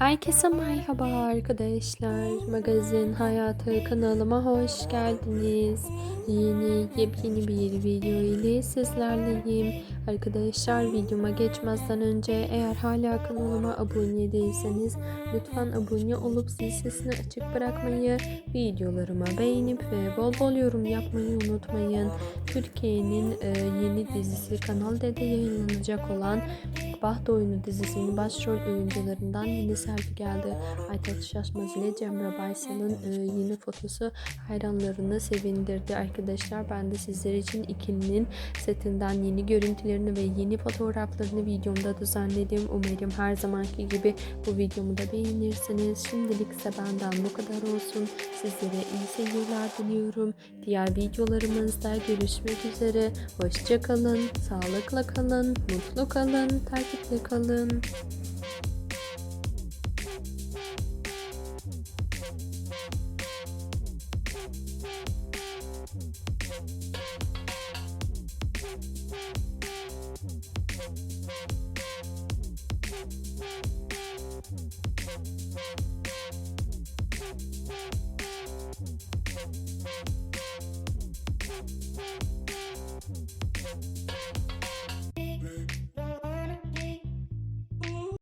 Herkese merhaba arkadaşlar. Magazin Hayatı kanalıma hoş geldiniz. Yeni yepyeni bir video ile sizlerleyim. Arkadaşlar videoma geçmezden önce eğer hala kanalıma abone değilseniz lütfen abone olup zil sesini açık bırakmayı, videolarıma beğenip ve bol bol yorum yapmayı unutmayın. Türkiye'nin e, yeni dizisi Kanal D'de yayınlanacak olan Baht Oyunu dizisinin başrol oyuncularından yeni selfie geldi. Aytaç Şaşmaz ile Cemre Baysal'ın e, yeni fotosu hayranlarını sevindirdi arkadaşlar. Ben de sizler için ikilinin setinden yeni görüntülerini ve yeni fotoğraflarını videomda düzenledim. Umarım her zamanki gibi bu videomu da beğenirsiniz. Şimdilik ise benden bu kadar olsun. Sizlere iyi seyirler diliyorum. Diğer videolarımızda görüşmek üzere. Hoşça kalın, sağlıkla kalın, mutlu kalın, takipte kalın. We'll